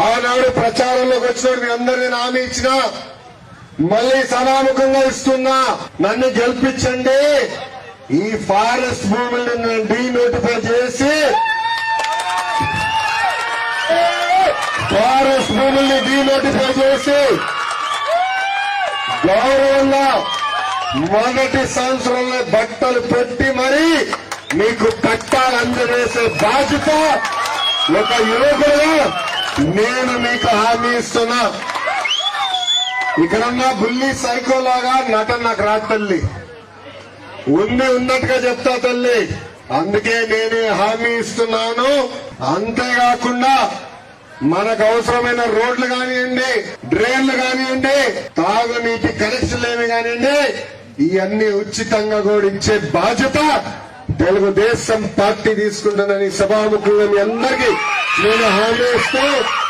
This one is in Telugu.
ఆనాడు ప్రచారంలోకి వచ్చినప్పుడు మీ అందరినీ హామీ ఇచ్చిన మళ్ళీ సభాముఖంగా ఇస్తున్నా నన్ను గెలిపించండి. ఈ ఫారెస్ట్ భూములను డీనోటిఫై చేసి ఫారెస్ట్ భూముల్ని డీనోటిఫై చేసి గౌరవంగా మొదటి సంవత్సరంలో బట్టలు పెట్టి మరి మీకు పట్టాలు అందజేసే బాధ్యత ఒక యువకుడుగా నేను మీకు హామీ ఇస్తున్నా. ఇక్కడున్న బుల్లి సైకోలాగా నటన నాకు రాదు తల్లి. ఉంది ఉన్నట్టుగా చెప్తా తల్లి. అందుకే నేనే హామీ ఇస్తున్నాను. అంతేకాకుండా మనకు అవసరమైన రోడ్లు కానివ్వండి డ్రైన్లు కానివ్వండి తాగునీటి కనెక్షన్లు ఏమి కానివ్వండి ఇవన్నీ ఉచితంగా కూడా ఇచ్చే బాధ్యత తెలుగుదేశం పార్టీ తీసుకుంటుందని సభాముఖంగా మీ అందరికీ నేను హామీ ఇస్తూ